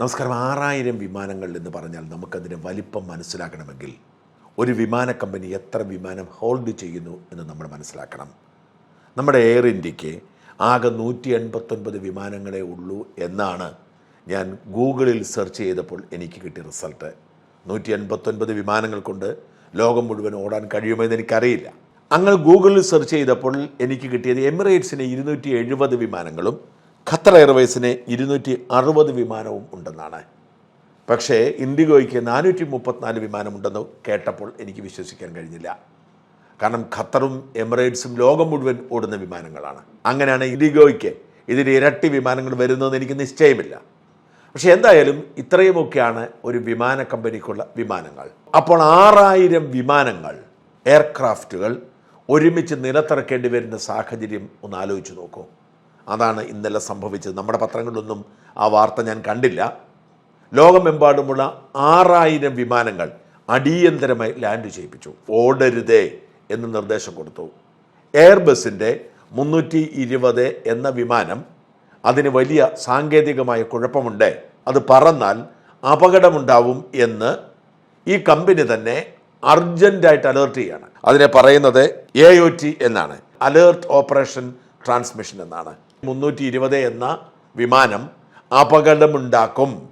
നമസ്കാരം. ആറായിരം വിമാനങ്ങൾ എന്ന് പറഞ്ഞാൽ നമുക്കതിന്റെ വലിപ്പം മനസ്സിലാക്കണമെങ്കിൽ ഒരു വിമാന കമ്പനി എത്ര വിമാനം ഹോൾഡ് ചെയ്യുന്നു എന്ന് നമ്മൾ മനസ്സിലാക്കണം. നമ്മുടെ എയർ ഇന്ത്യയ്ക്ക് ആകെ നൂറ്റി എൺപത്തൊൻപത് വിമാനങ്ങളെ ഉള്ളൂ എന്നാണ് ഞാൻ ഗൂഗിളിൽ സെർച്ച് ചെയ്തപ്പോൾ എനിക്ക് കിട്ടിയ റിസൾട്ട്. നൂറ്റി എൺപത്തൊൻപത് വിമാനങ്ങൾ കൊണ്ട് ലോകം മുഴുവൻ ഓടാൻ കഴിയുമെന്ന് എനിക്കറിയില്ല. അങ്ങനെ ഗൂഗിളിൽ സെർച്ച് ചെയ്തപ്പോൾ എനിക്ക് കിട്ടിയത് എമിറേറ്റ്സിന് ഇരുന്നൂറ്റി എഴുപത് വിമാനങ്ങളും ഖത്തർ എയർവേസിന് ഇരുന്നൂറ്റി അറുപത് വിമാനവും ഉണ്ടെന്നാണ്. പക്ഷേ ഇൻഡിഗോയ്ക്ക് നാനൂറ്റി മുപ്പത്തിനാല് വിമാനമുണ്ടെന്ന് കേട്ടപ്പോൾ എനിക്ക് വിശ്വസിക്കാൻ കഴിഞ്ഞില്ല. കാരണം ഖത്തറും എമിറേറ്റ്സും ലോകം മുഴുവൻ ഓടുന്ന വിമാനങ്ങളാണ്. അങ്ങനെയാണ് ഇൻഡിഗോയ്ക്ക് ഇതിന് ഇരട്ടി വിമാനങ്ങൾ വരുന്നതെന്ന് എനിക്ക് നിശ്ചയമില്ല. പക്ഷേ എന്തായാലും ഇത്രയുമൊക്കെയാണ് ഒരു വിമാന കമ്പനിക്കുള്ള വിമാനങ്ങൾ. അപ്പോൾ ആറായിരം വിമാനങ്ങൾ എയർക്രാഫ്റ്റുകൾ ഒരുമിച്ച് നിലത്തിറക്കേണ്ടി വരുന്ന സാഹചര്യം ഒന്ന് ആലോചിച്ച് നോക്കൂ. അതാണ് ഇന്നലെ സംഭവിച്ചത്. നമ്മുടെ പത്രങ്ങളിലൊന്നും ആ വാർത്ത ഞാൻ കണ്ടില്ല. ലോകമെമ്പാടുമുള്ള ആറായിരം വിമാനങ്ങൾ അടിയന്തരമായി ലാൻഡ് ചെയ്യിപ്പിച്ചു. ഓടരുതേ എന്ന് നിർദ്ദേശം കൊടുത്തു. എയർബസിന്റെ മുന്നൂറ്റി ഇരുപത് എന്ന വിമാനം അതിന് വലിയ സാങ്കേതികമായ കുഴപ്പമുണ്ട്. അത് പറന്നാൽ അപകടമുണ്ടാവും എന്ന് ഈ കമ്പനി തന്നെ അർജന്റായിട്ട് അലേർട്ട് ചെയ്യാണ്. അതിനെ പറയുന്നത് എ ഒ ടി എന്നാണ്. അലേർട്ട് ഓപ്പറേഷൻ ട്രാൻസ്മിഷൻ എന്നാണ്. മുന്നൂറ്റി ഇരുപത് എന്ന വിമാനം അപകടമുണ്ടാക്കും.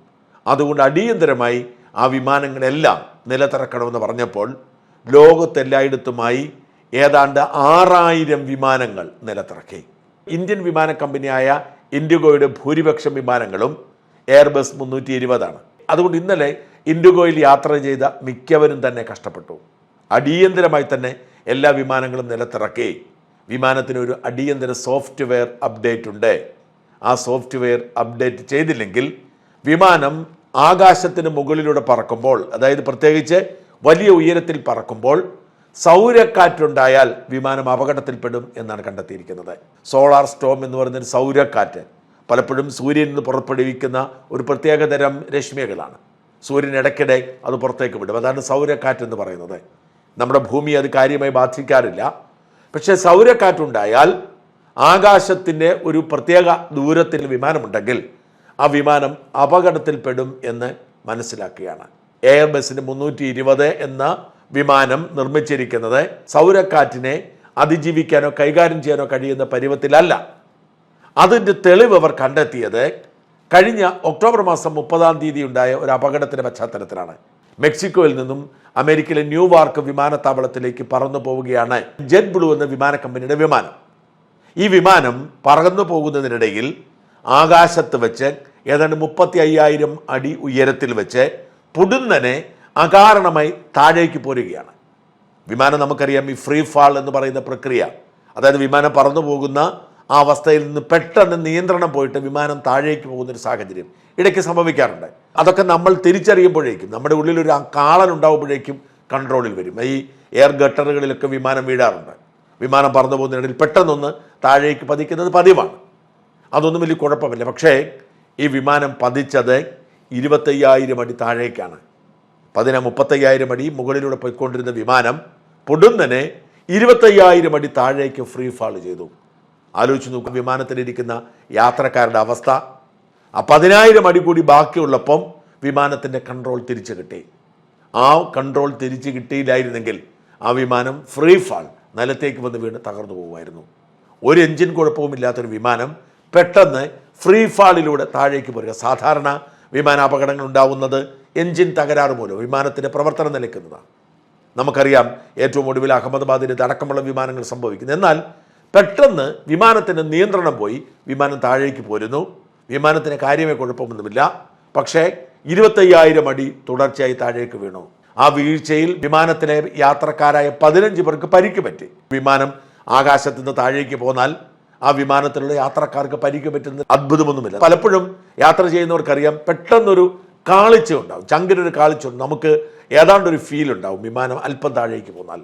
അതുകൊണ്ട് അടിയന്തരമായി ആ വിമാനങ്ങളെല്ലാം നിലത്തിറക്കണമെന്ന് പറഞ്ഞപ്പോൾ ലോകത്തെല്ലായിടത്തുമായി ഏതാണ്ട് ആറായിരം വിമാനങ്ങൾ നിലത്തിറക്കി. ഇന്ത്യൻ വിമാന കമ്പനിയായ ഇൻഡിഗോയുടെ ഭൂരിപക്ഷം വിമാനങ്ങളും എയർബസ് മുന്നൂറ്റി ഇരുപതാണ് അതുകൊണ്ട് ഇന്നലെ ഇൻഡിഗോയിൽ യാത്ര ചെയ്ത മിക്കവരും തന്നെ കഷ്ടപ്പെട്ടു. അടിയന്തരമായി തന്നെ എല്ലാ വിമാനങ്ങളും നിലത്തിറക്കി. വിമാനത്തിന് ഒരു അടിയന്തര സോഫ്റ്റ്വെയർ അപ്ഡേറ്റ് ഉണ്ട്. ആ സോഫ്റ്റ്വെയർ അപ്ഡേറ്റ് ചെയ്തില്ലെങ്കിൽ വിമാനം ആകാശത്തിന് മുകളിലൂടെ പറക്കുമ്പോൾ അതായത് പ്രത്യേകിച്ച് വലിയ ഉയരത്തിൽ പറക്കുമ്പോൾ സൗരക്കാറ്റുണ്ടായാൽ വിമാനം അപകടത്തിൽപ്പെടും എന്നാണ് കണ്ടെത്തിയിരിക്കുന്നത്. സോളാർ സ്റ്റോം എന്ന് പറയുന്നൊരു സൗരക്കാറ്റ് പലപ്പോഴും സൂര്യനിൽ നിന്ന് പുറപ്പെടുവിക്കുന്ന ഒരു പ്രത്യേകതരം രശ്മികളാണ്. സൂര്യൻ ഇടയ്ക്കിടെ അത് പുറത്തേക്ക് വിടും. അതാണ് സൗരക്കാറ്റ് എന്ന് പറയുന്നത്. നമ്മുടെ ഭൂമി അത് കാര്യമായി ബാധിക്കാറില്ല. പക്ഷേ സൗരക്കാറ്റുണ്ടായാൽ ആകാശത്തിന്റെ ഒരു പ്രത്യേക ദൂരത്തിൽ വിമാനമുണ്ടെങ്കിൽ ആ വിമാനം അപകടത്തിൽപ്പെടും എന്ന് മനസ്സിലാക്കുകയാണ്. എയർബസിന് മുന്നൂറ്റി ഇരുപത് എന്ന വിമാനം നിർമ്മിച്ചിരിക്കുന്നത് സൗരക്കാറ്റിനെ അതിജീവിക്കാനോ കൈകാര്യം ചെയ്യാനോ കഴിയുന്ന പരുവത്തിലല്ല. അതിന്റെ തെളിവ് അവർ കണ്ടെത്തിയത് കഴിഞ്ഞ ഒക്ടോബർ മാസം മുപ്പതാം തീയതി ഉണ്ടായ ഒരു അപകടത്തിന്റെ പശ്ചാത്തലത്തിലാണ്. മെക്സിക്കോയിൽ നിന്നും അമേരിക്കയിലെ ന്യൂവാർക്ക് വിമാനത്താവളത്തിലേക്ക് പറന്നു പോവുകയാണ് ജെറ്റ് ബ്ലൂ എന്ന വിമാന കമ്പനിയുടെ വിമാനം. ഈ വിമാനം പറന്നു പോകുന്നതിനിടയിൽ ആകാശത്ത് വെച്ച് ഏതാണ്ട് മുപ്പത്തി അയ്യായിരം അടി ഉയരത്തിൽ വെച്ച് പുടുന്നനെ അകാരണമായി താഴേക്ക് പോരുകയാണ്. വിമാനം നമുക്കറിയാം ഈ ഫ്രീ ഫാൾ എന്ന് പറയുന്ന പ്രക്രിയ. അതായത് വിമാനം പറന്നു പോകുന്ന ആ അവസ്ഥയിൽ നിന്ന് പെട്ടെന്ന് നിയന്ത്രണം പോയിട്ട് വിമാനം താഴേക്ക് പോകുന്നൊരു സാഹചര്യം ഇടയ്ക്ക് സംഭവിക്കാറുണ്ട്. അതൊക്കെ നമ്മൾ തിരിച്ചറിയുമ്പോഴേക്കും നമ്മുടെ ഉള്ളിൽ ഒരു കാളൻ ഉണ്ടാവുമ്പോഴേക്കും കൺട്രോളിൽ വരും. ഈ എയർ ഗട്ടറുകളിലൊക്കെ വിമാനം വീഴാറുണ്ട്. വിമാനം പറന്നു പോകുന്നതിനിടയിൽ പെട്ടെന്നൊന്ന് താഴേക്ക് പതിക്കുന്നത് പതിവാണ്. അതൊന്നും വലിയ കുഴപ്പമില്ല. പക്ഷേ ഈ വിമാനം പതിച്ചത് ഇരുപത്തയ്യായിരം അടി താഴേക്കാണ്. പതിന മുപ്പത്തയ്യായിരം അടി മുകളിലൂടെ പോയിക്കൊണ്ടിരുന്ന വിമാനം പൊടുന്നനെ ഇരുപത്തയ്യായിരം അടി താഴേക്ക് ഫ്രീ ഫാൾ ചെയ്തു. ആലോചിച്ച് നോക്കുക വിമാനത്തിലിരിക്കുന്ന യാത്രക്കാരുടെ അവസ്ഥ. ആ പതിനായിരം അടി കൂടി ബാക്കിയുള്ളപ്പം വിമാനത്തിന്റെ കൺട്രോൾ തിരിച്ചു കിട്ടി. ആ കൺട്രോൾ തിരിച്ചു കിട്ടിയില്ലായിരുന്നെങ്കിൽ ആ വിമാനം ഫ്രീ ഫാൾ നിലത്തേക്ക് വന്ന് വീണ് തകർന്നു പോകുമായിരുന്നു. ഒരു എഞ്ചിൻ കുഴപ്പവുമില്ലാത്തൊരു വിമാനം പെട്ടെന്ന് ഫ്രീ ഫാളിലൂടെ താഴേക്ക് പോരുക. സാധാരണ വിമാന അപകടങ്ങൾ ഉണ്ടാവുന്നത് എഞ്ചിൻ തകരാറ് മൂലം വിമാനത്തിന്റെ പ്രവർത്തനം നിലയ്ക്കുന്നതാണ് നമുക്കറിയാം ഏറ്റവും ഒടുവിൽ അഹമ്മദാബാദിന്റെ അടക്കമുള്ള വിമാനങ്ങൾ സംഭവിക്കുന്നു. എന്നാൽ പെട്ടെന്ന് വിമാനത്തിന് നിയന്ത്രണം പോയി. വിമാനം താഴേക്ക് പോരുന്നു. വിമാനത്തിന് കാര്യമേ കുഴപ്പമൊന്നുമില്ല. പക്ഷേ ഇരുപത്തയ്യായിരം അടി തുടർച്ചയായി താഴേക്ക് വീണു. ആ വീഴ്ചയിൽ വിമാനത്തിലെ യാത്രക്കാരായ പതിനഞ്ച് പേർക്ക് പരിക്ക് പറ്റി. വിമാനം ആകാശത്തു നിന്ന് താഴേക്ക് പോന്നാൽ ആ വിമാനത്തിലുള്ള യാത്രക്കാർക്ക് പരിക്ക് പറ്റുന്ന അത്ഭുതമൊന്നുമില്ല. പലപ്പോഴും യാത്ര ചെയ്യുന്നവർക്കറിയാം പെട്ടെന്നൊരു കാളിച്ച ഉണ്ടാവും. ചങ്കിനൊരു കാളിച്ച നമുക്ക് ഏതാണ്ടൊരു ഫീൽ ഉണ്ടാവും വിമാനം അല്പം താഴേക്ക് പോന്നാൽ.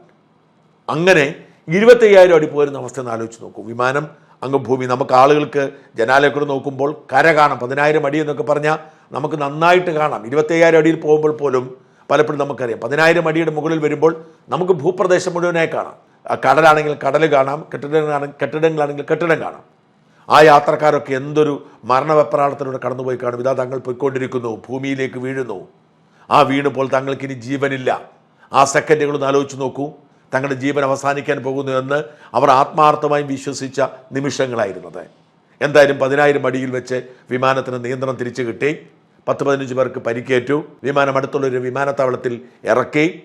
അങ്ങനെ ഇരുപത്തയ്യായിരം അടി പോരുന്ന അവസ്ഥ എന്ന് ആലോചിച്ച് നോക്കൂ. വിമാനം അംഗഭൂമി ഭൂമി നമുക്ക് ആളുകൾക്ക് ജനാലയക്കൂടെ നോക്കുമ്പോൾ കര കാണാം. പതിനായിരം അടി എന്നൊക്കെ പറഞ്ഞാൽ നമുക്ക് നന്നായിട്ട് കാണാം. ഇരുപത്തയ്യായിരം അടിയിൽ പോകുമ്പോൾ പോലും പലപ്പോഴും നമുക്കറിയാം. പതിനായിരം അടിയുടെ മുകളിൽ വരുമ്പോൾ നമുക്ക് ഭൂപ്രദേശം മുഴുവനായി കാണാം. കടലാണെങ്കിൽ കടൽ കാണാം കെട്ടിടങ്ങളാണെങ്കിൽ കെട്ടിടങ്ങളാണെങ്കിൽ കെട്ടിടം കാണാം. ആ യാത്രക്കാരൊക്കെ എന്തൊരു മരണവെപ്രാളത്തിലൂടെ കടന്നുപോയി കാണും. ഇതാ തങ്ങൾ പോയിക്കൊണ്ടിരിക്കുന്നു ഭൂമിയിലേക്ക് വീഴുന്നു. ആ വീണുമ്പോൾ തങ്ങൾക്ക് ഇനി ജീവനില്ല. ആ സെക്കൻഡുകളൊന്ന് ആലോചിച്ച് നോക്കൂ. തങ്ങളുടെ ജീവൻ അവസാനിക്കാൻ പോകുന്നു എന്ന് അവർ ആത്മാർത്ഥമായി വിശ്വസിച്ച നിമിഷങ്ങളായിരുന്നത്. എന്തായാലും പതിനായിരം അടിയിൽ വെച്ച് വിമാനത്തിന് നിയന്ത്രണം തിരിച്ചു കിട്ടി. പത്ത് പതിനഞ്ച് പേർക്ക് പരിക്കേറ്റു. വിമാനം അടുത്തുള്ള ഒരു വിമാനത്താവളത്തിൽ ഇറക്കി.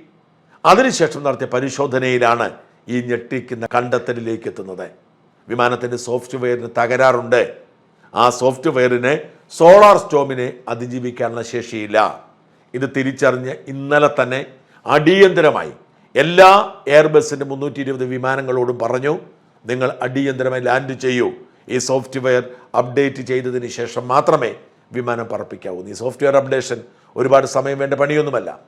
അതിനുശേഷം നടത്തിയ പരിശോധനയിലാണ് ഈ ഞെട്ടിക്കുന്ന കണ്ടെത്തലിലേക്ക് എത്തുന്നത്. വിമാനത്തിന്റെ സോഫ്റ്റ്വെയറിന് തകരാറുണ്ട്. ആ സോഫ്റ്റ്വെയറിന് സോളാർ സ്റ്റോമിനെ അതിജീവിക്കാനുള്ള ശേഷിയില്ല. ഇത് തിരിച്ചറിഞ്ഞ് ഇന്നലെ തന്നെ അടിയന്തരമായി എല്ലാ എയർബസിന്റെ മുന്നൂറ്റി ഇരുപത് വിമാനങ്ങളോടും പറഞ്ഞു നിങ്ങൾ അടിയന്തരമായി ലാൻഡ് ചെയ്യൂ. ഈ സോഫ്റ്റ്വെയർ അപ്ഡേറ്റ് ചെയ്തതിന് ശേഷം മാത്രമേ വിമാനം പറപ്പിക്കാവൂ. ഈ സോഫ്റ്റ്വെയർ അപ്ഡേഷൻ ഒരുപാട് സമയം വേണ്ട പണിയൊന്നുമല്ല.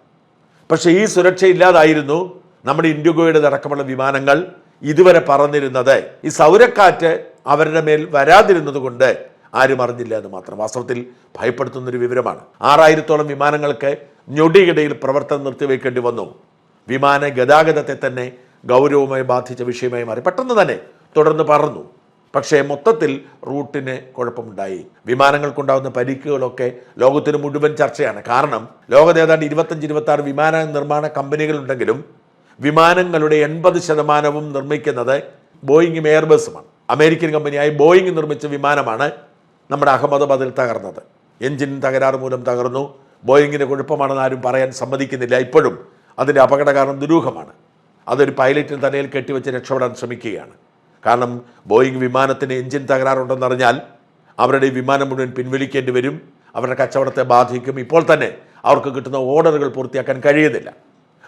പക്ഷേ ഈ സുരക്ഷ ഇല്ലാതായിരുന്നു നമ്മുടെ ഇൻഡിഗോയുടെ അടക്കമുള്ള വിമാനങ്ങൾ ഇതുവരെ പറന്നിരുന്നത്. ഈ സൗരക്കാറ്റ് അവരുടെ മേൽ വരാതിരുന്നത് കൊണ്ട് ആരും അറിഞ്ഞില്ല എന്ന് മാത്രം. വാസ്തവത്തിൽ ഭയപ്പെടുത്തുന്നൊരു വിവരമാണ്. ആറായിരത്തോളം വിമാനങ്ങൾക്ക് ഞൊടിയിടയിൽ പ്രവർത്തനം നിർത്തിവെക്കേണ്ടി വന്നു. വിമാന ഗതാഗതത്തെ തന്നെ ഗൗരവമായി ബാധിച്ച വിഷയമായി മാറി. പെട്ടെന്ന് തന്നെ തുടർന്ന് പറന്നു പക്ഷേ മൊത്തത്തിൽ റൂട്ടിന് കുഴപ്പമുണ്ടായി. വിമാനങ്ങൾക്കുണ്ടാകുന്ന പരിക്കുകളൊക്കെ ലോകത്തിന് മുഴുവൻ ചർച്ചയാണ്. കാരണം ലോകത്ത് ഏതാണ്ട് ഇരുപത്തഞ്ച് ഇരുപത്തി ആറ് വിമാന നിർമ്മാണ കമ്പനികളുണ്ടെങ്കിലും വിമാനങ്ങളുടെ എൺപത് ശതമാനവും നിർമ്മിക്കുന്നത് ബോയിങ്ങും എയർബസുമാണ്. അമേരിക്കൻ കമ്പനിയായി ബോയിങ് നിർമ്മിച്ച വിമാനമാണ് നമ്മുടെ അഹമ്മദാബാദിൽ തകർന്നത്. എഞ്ചിൻ തകരാറ് മൂലം തകർന്നു. ബോയിങ്ങിന്റെ കുഴപ്പമാണെന്ന് ആരും പറയാൻ സമ്മതിക്കുന്നില്ല. ഇപ്പോഴും അതിന്റെ അപകട കാരണം ദുരൂഹമാണ്. അതൊരു പൈലറ്റിന് തലയിൽ കെട്ടിവെച്ച് രക്ഷപ്പെടാൻ ശ്രമിക്കുകയാണ്. കാരണം ബോയിങ് വിമാനത്തിന് എഞ്ചിൻ തകരാറുണ്ടെന്നറിഞ്ഞാൽ അവരുടെ വിമാനം മുഴുവൻ പിൻവലിക്കേണ്ടി വരും. അവരുടെ കച്ചവടത്തെ ബാധിക്കും. ഇപ്പോൾ തന്നെ അവർക്ക് കിട്ടുന്ന ഓർഡറുകൾ പൂർത്തിയാക്കാൻ കഴിയുന്നില്ല.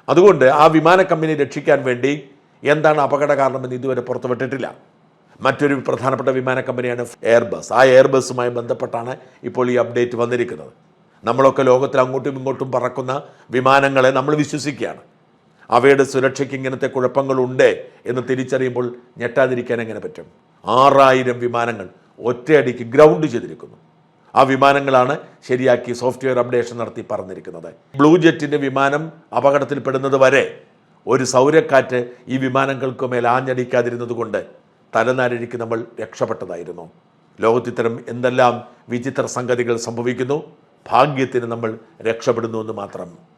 അതുകൊണ്ട് ആ വിമാന കമ്പനി രക്ഷിക്കാൻ വേണ്ടി എന്താണ് അപകട കാരണമെന്ന് ഇതുവരെ പുറത്തുവിട്ടിട്ടില്ല. മറ്റൊരു പ്രധാനപ്പെട്ട വിമാന കമ്പനിയാണ് എയർബസ് ആ എയർബസുമായി ബന്ധപ്പെട്ടാണ് ഇപ്പോൾ ഈ അപ്ഡേറ്റ് വന്നിരിക്കുന്നത്. നമ്മളൊക്കെ ലോകത്തിൽ അങ്ങോട്ടും ഇങ്ങോട്ടും പറക്കുന്ന വിമാനങ്ങളെ നമ്മൾ വിശ്വസിക്കുകയാണ്. അവയുടെ സുരക്ഷയ്ക്ക് ഇങ്ങനത്തെ കുഴപ്പങ്ങളുണ്ട് എന്ന് തിരിച്ചറിയുമ്പോൾ ഞെട്ടാതിരിക്കാൻ എങ്ങനെ പറ്റും? ആറായിരം വിമാനങ്ങൾ ഒറ്റയടിക്ക് ഗ്രൗണ്ട് ചെയ്തിരിക്കുന്നു. ആ വിമാനങ്ങളാണ് ശരിയാക്കി സോഫ്റ്റ്വെയർ അപ്ഡേഷൻ നടത്തി പറഞ്ഞിരിക്കുന്നത്. ബ്ലൂ ജെറ്റിന്റെ വിമാനം അപകടത്തിൽപ്പെടുന്നത് വരെ ഒരു സൗരക്കാറ്റ് ഈ വിമാനങ്ങൾക്ക് മേൽ ആഞ്ഞടിക്കാതിരുന്നത് കൊണ്ട് തലനാരിഴിക്ക് നമ്മൾ രക്ഷപ്പെട്ടതായിരുന്നു. ലോകത്തിത്തരം എന്തെല്ലാം വിചിത്ര സംഗതികൾ സംഭവിക്കുന്നു? ഭാഗ്യത്തിന് നമ്മൾ രക്ഷപ്പെടുന്നു എന്ന് മാത്രം.